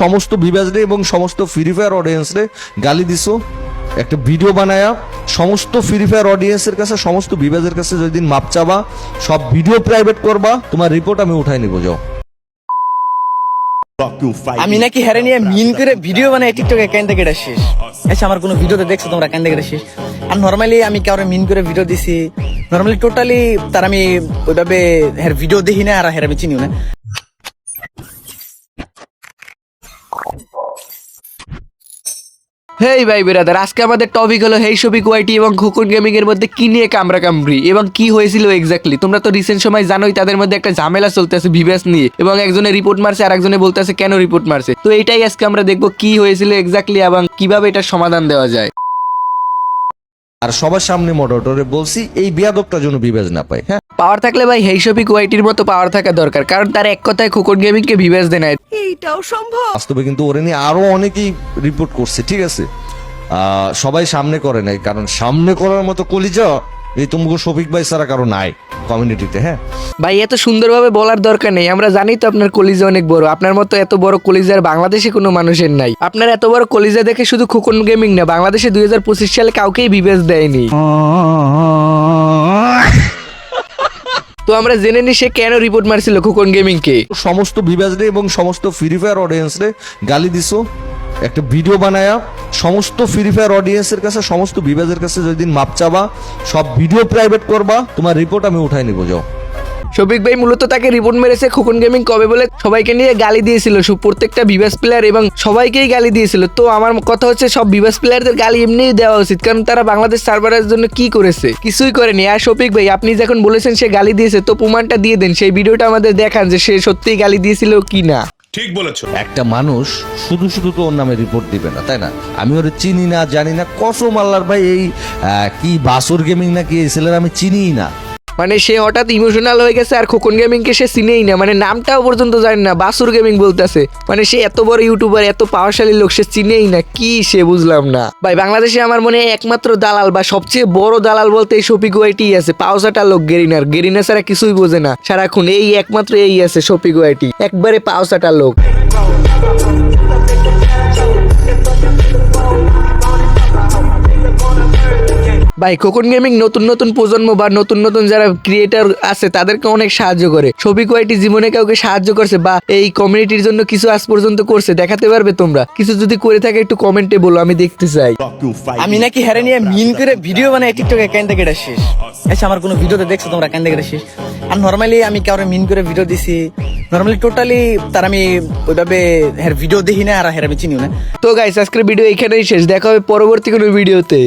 সমস্ত বিভাজরে এবং সমস্ত ফ্রি ফায়ার অডিয়েন্সরে গালি দিছো। একটা ভিডিও বানায়া, সমস্ত ফ্রি ফায়ার অডিয়েন্সের কাছে, সমস্ত বিভাজের কাছে যেদিন মাপ চাবা, সব ভিডিও প্রাইভেট করবা, তোমার রিপোর্ট আমি উঠাই নিব, যাও। আমি নাকি হেরে নিয়ে মিন করে ভিডিও বানাই টিকটকে কেন থেকে এটা শেষ? আচ্ছা আমার কোনো ভিডিওতে দেখছ তোমরা, কেন থেকে শেষ? আর নর্মালি আমি কাউরে মিন করে ভিডিও দিছি। নর্মালি টোটালি তার আমি ওইভাবে হের ভিডিও দেখি না, আর হের আমি চিনিও না। হেই ভাই বেরাদার, আজকে আমাদের টপিক হলো হেই সবি কোয়াইটি এবং খোকন গেমিং এর মধ্যে কি নিয়ে কামরা কামড়ি এবং কি হয়েছিল এক্স্যাক্টলি তোমরা তো রিসেন্ট সময় জানোই, তাদের মধ্যে একটা ঝামেলা চলতেছে ভিভিএস নিয়ে এবং একজনের রিপোর্ট মারছে আর একজনে বলতেছে, কেন রিপোর্ট মারছে? তো এটাই আজকে আমরা দেখব কি হয়েছিল এক্স্যাক্টলি এবং কীভাবে এটার সমাধান দেওয়া যায়। আর সবার সামনে মডারেটরে বলছি এই বিয়াদকটা যেন বিবেজ না পায় হ্যাঁ? পাওয়ার থাকলে ভাই হেইসবি শফিক ওয়াইটির মতো পাওয়ার থাকা দরকার কারণ তার এক কথায় খোকন গেমিং কে ভিভ্যাস দেয় সম্ভব। বাস্তবে কিন্তু ওরে নিয়ে আরও অনেকেই রিপোর্ট করছে ঠিক আছে? আহ, সবাই সামনে করে নাই কারণ সামনে করার মতো কলিজা এই তুমুকু শফিক ভাই ছাড়া কারও নাই। কমিউনিটিতে হ্যাঁ? ভাই এত সুন্দরভাবে বলার দরকার নেই। আমরা জানি তো আপনার কলিজা অনেক বড়। আপনার মতো এত বড় কলিজার বাংলাদেশে কোনো মানুষের নাই। আপনার এত বড় কলিজা দেখে শুধু খোকন গেমিং না বাংলাদেশে দুই হাজার পঁচিশ সালে কাউকেই বিবেচ দেয়নি। তো আমরা জেনে নি সে কেন রিপোর্ট মারছিল খোকন গেমিং কে সমস্ত বিভাজরে এবং সমস্ত ফ্রি ফায়ার অডিয়েন্সরে গালি দিছো। একটা ভিডিও বানায়া সমস্ত ফ্রি ফায়ার অডিয়েন্সের কাছে, সমস্ত বিভাজের কাছে যেদিন মাপ চাবা, সব ভিডিও প্রাইভেট করবা, তোমার রিপোর্ট আমি উঠাই নিব, যাও। শফিক ভাই মূলত তাকে রিপোর্ট মেরেছে খোকন গেমিং কবে বলে সবাইকে নিয়ে গালি দিয়েছিল। প্রত্যেকটা বিভাস প্লেয়ার এবং সবাইকেই গালি দিয়েছিল। তো আমার কথা হচ্ছে সব বিভাস প্লেয়ারদের গালি এমনিই দেওয়া উচিত, কারণ তারা বাংলাদেশ সার্ভারের জন্য কি করেছে? কিছুই করেনি। আর শফিক ভাই, আপনি যখন বলেছেন সে গালি দিয়েছে, তো প্রমাণটা দিয়ে দেন। সেই ভিডিওটা আমাদের দেখান যে সে সত্যিই গালি দিয়েছিল কি না ঠিক বলেছ। একটা মানুষ শুধু শুধু তো ওর নামে রিপোর্ট দিবে না, তাই না? আমি ওর চিনি না, জানি না, কসম আল্লাহর ভাই, এই কি বাসুর গেমিং না কি এই ছেলের আমি চিনিই না। মানে সে হঠাৎ ইমোশনাল হয়ে গেছে আর খোকন গেমিং কে সে চিনেই না। মানে নামটাও পর্যন্ত জানে না, বাসুর গেমিং বলতেছে। মানে সে এত বড় ইউটিউবার এত পাওয়ারশালী লোক, সে চিনেই না, কি সে বুঝলাম না। ভাই, বাংলাদেশে আমার মনে হয় একমাত্র দালাল বা সবচেয়ে বড় দালাল বলতে এই শফিক ওয়াইটি আছে। পাওসাটা লোক গেরিনার। গেরিনা ছাড়া কিছুই বোঝে না। সারাক্ষণ এই একমাত্র এই আছে শফিক ওয়াইটি একবারে পাওসাটা লোক। ভাই খোকন গেমিং নতুন নতুন প্রজন্ম বা নতুন নতুন যারা ক্রিয়েটার আছে তাদেরকে অনেক সাহায্য করে। ছবি কয়টি জীবনে কাউকে সাহায্য করছে বা এই কমিউনিটির জন্য কিছু আজ পর্যন্ত করছে দেখাতে পারবে তোমরা। কিছু যদি করে থাকে একটু কমেন্টে বলো আমি দেখতে চাই। আমি নাকি হেরে নিয়ে মিন করে ভিডিও বানাই টিকটকে কেন থেকে এটা শেষ। আচ্ছা আমার কোনো ভিডিওতে দেখছ তোমরা কেন থেকে এটা শেষ? আর নর্মালি আমি কাউরে মিন করে ভিডিও দিছি। নর্মালি টোটালি তার আমি ওইভাবে হের ভিডিও দেখি না আর হের আমি চিনিও না। তো গাইস আজকের ভিডিও এখানেই শেষ। দেখা হবে পরবর্তী কোনো ভিডিওতে